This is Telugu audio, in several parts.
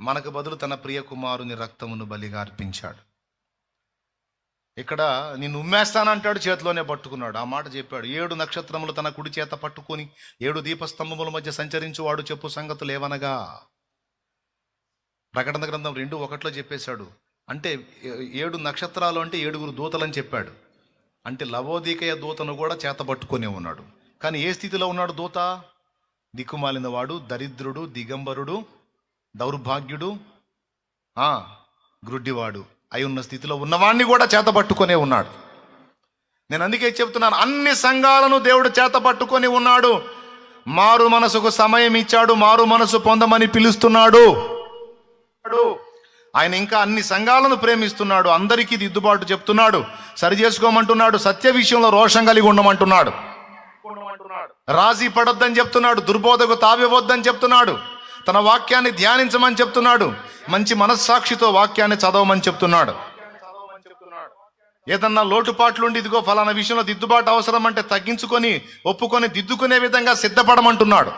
మనకు బదులు తన ప్రియ కుమారుని రక్తమును బలిగా అర్పించాడు. ఇక్కడ నిన్ను ఉమ్మేస్తానంటాడు చేతిలోనే పట్టుకున్నాడు. ఆ మాట చెప్పాడు. ఏడు నక్షత్రములు తన కుడి చేత పట్టుకొని ఏడు దీపస్తంభముల మధ్య సంచరించువాడు చెప్పు సంగతులు ఏవనగా? ప్రకటన గ్రంథం రెండు ఒకట్లో చెప్పేశాడు. అంటే ఏ- ఏడు నక్షత్రాలు అంటే ఏడుగురు దూతలని చెప్పాడు. అంటే లవోదీకయ దూతను కూడా చేత పట్టుకొని ఉన్నాడు. కానీ ఏ స్థితిలో ఉన్నాడు దూత? దిక్కుమాలిన వాడు దరిద్రుడు దిగంబరుడు దౌర్భాగ్యుడు గ్రుడ్డివాడు అయి ఉన్న స్థితిలో ఉన్నవాణ్ణి కూడా చేతపట్టుకునే ఉన్నాడు. నేను అందుకే చెప్తున్నాను అన్ని సంఘాలను దేవుడు చేతపట్టుకొని ఉన్నాడు. మారు మనసుకు సమయం ఇచ్చాడు మారు మనసు పొందమని పిలుస్తున్నాడు. ఆయన ఇంకా అన్ని సంఘాలను ప్రేమిస్తున్నాడు అందరికీ దిద్దుబాటు చెప్తున్నాడు. సరి చేసుకోమంటున్నాడు సత్య విషయంలో రోషం కలిగి ఉండమంటున్నాడు. రాజీ పడొద్దని చెప్తున్నాడు దుర్బోధకు తావివ్వద్దని చెప్తున్నాడు. తన వాక్యాన్ని ధ్యానించమని చెప్తున్నాడు. మంచి మనస్సాక్షితో వాక్యాన్ని చదవమని చెప్తున్నాడు. ఏదన్నా లోటుపాట్లుండి ఇదిగో ఫలానా విషయంలో దిద్దుబాటు అవసరం అంటే తగ్గించుకొని ఒప్పుకొని దిద్దుకునే విధంగా సిద్ధపడమంటున్నాడు.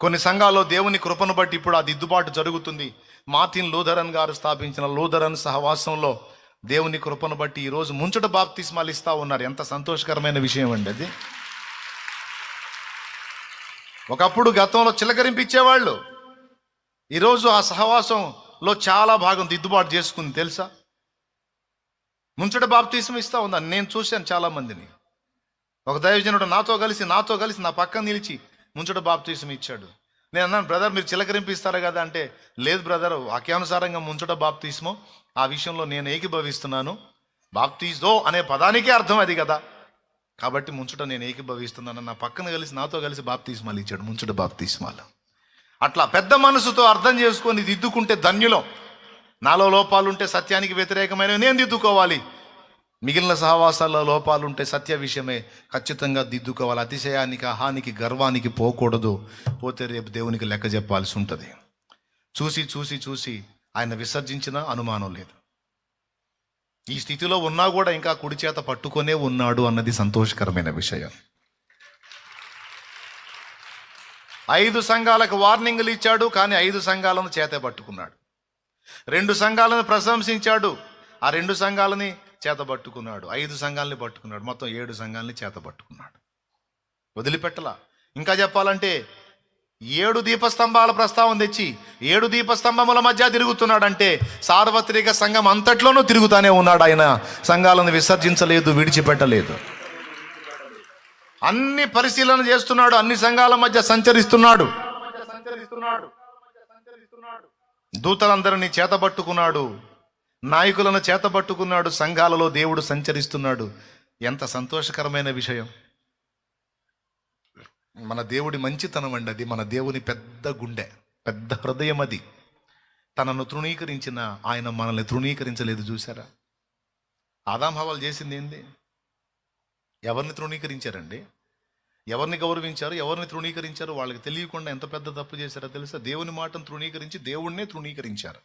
కొన్ని సంఘాల్లో దేవుని కృపను బట్టి ఇప్పుడు ఆ దిద్దుబాటు జరుగుతుంది. మార్టిన్ లూథరన్ గారు స్థాపించిన లూథరన్ సహవాసంలో దేవుని కృపను బట్టి ఈరోజు ముంచట బాప్తిస్మాలు ఇస్తూ ఉన్నారు. ఎంత సంతోషకరమైన విషయం అండి అది. ఒకప్పుడు గతంలో చిలకరింపిచ్చేవాళ్ళు. ఈరోజు ఆ సహవాసంలో చాలా భాగం దిద్దుబాటు చేసుకుంది తెలుసా? ముంచట బాప్తీసం ఇస్తా ఉందని నేను చూశాను చాలా మందిని ఒక దైవజనుడు నాతో కలిసి నాతో కలిసి నా పక్కన నిలిచి ముంచట బాప్తీసం ఇచ్చాడు. నేను అన్నాను బ్రదర్ మీరు చిలకరింపిస్తారు కదా? అంటే లేదు బ్రదర్ వాక్యానుసారంగా ముంచట బాప్తీసమో. ఆ విషయంలో నేను ఏకీభవిస్తున్నాను. బాప్తీజో అనే పదానికే అర్థం అది కదా. కాబట్టి ముంచుట నేను ఏకీభవిస్తున్నాను నా పక్కన కలిసి నాతో కలిసి బాప్తీస్మాలు ఇచ్చాడు. ముంచుట బాప్తీస్మాలు. అట్లా పెద్ద మనసుతో అర్థం చేసుకొని దిద్దుకుంటే ధన్యులం. నాలో లోపాలుంటే సత్యానికి వ్యతిరేకమైన నేను దిద్దుకోవాలి. మిగిలిన సహవాసాల్లో లోపాలుంటే సత్య విషయమే ఖచ్చితంగా దిద్దుకోవాలి. అతిశయానికి అహానికి గర్వానికి పోకూడదు. పోతే రేపు దేవునికి లెక్క చెప్పాల్సి ఉంటుంది. చూసి చూసి చూసి ఆయన విసర్జించిన అనుమానం లేదు. ఈ స్థితిలో ఉన్నా కూడా ఇంకా కుడి చేత పట్టుకొనే ఉన్నాడు అన్నది సంతోషకరమైన విషయం. ఐదు సంఘాలకు వార్నింగ్లు ఇచ్చాడు కానీ ఐదు సంఘాలను చేత పట్టుకున్నాడు. రెండు సంఘాలను ప్రశంసించాడు ఆ రెండు సంఘాలని చేత పట్టుకున్నాడు. ఐదు సంఘాలని పట్టుకున్నాడు. మొత్తం ఏడు సంఘాలని చేత పట్టుకున్నాడు. వదిలిపెట్టలా. ఇంకా చెప్పాలంటే ఏడు దీపస్తంభాల ప్రస్తావం తెచ్చి ఏడు దీపస్తంభముల మధ్య తిరుగుతున్నాడంటే సార్వత్రిక సంఘం అంతట్లోనూ తిరుగుతానే ఉన్నాడు ఆయన. సంఘాలను విసర్జించలేదు విడిచిపెట్టలేదు. అన్ని పరిశీలన చేస్తున్నాడు అన్ని సంఘాల మధ్య సంచరిస్తున్నాడు. దూతలందరినీ చేతబట్టుకున్నాడు నాయకులను చేతబట్టుకున్నాడు సంఘాలలో దేవుడు సంచరిస్తున్నాడు. ఎంత సంతోషకరమైన విషయం. మన దేవుడి మంచితనం అండి అది. మన దేవుని పెద్ద గుండె పెద్ద హృదయం అది. తనను తృణీకరించిన ఆయన మనల్ని తృణీకరించలేదు చూసారా ఆదాం హవాలు చేసింది ఏంది? ఎవరిని తృణీకరించారండి? ఎవరిని గౌరవించారు? ఎవరిని తృణీకరించారు? వాళ్ళకి తెలియకుండా ఎంత పెద్ద తప్పు చేశారో తెలుసా? దేవుని మాటను తృణీకరించి దేవుణ్ణే తృణీకరించారు.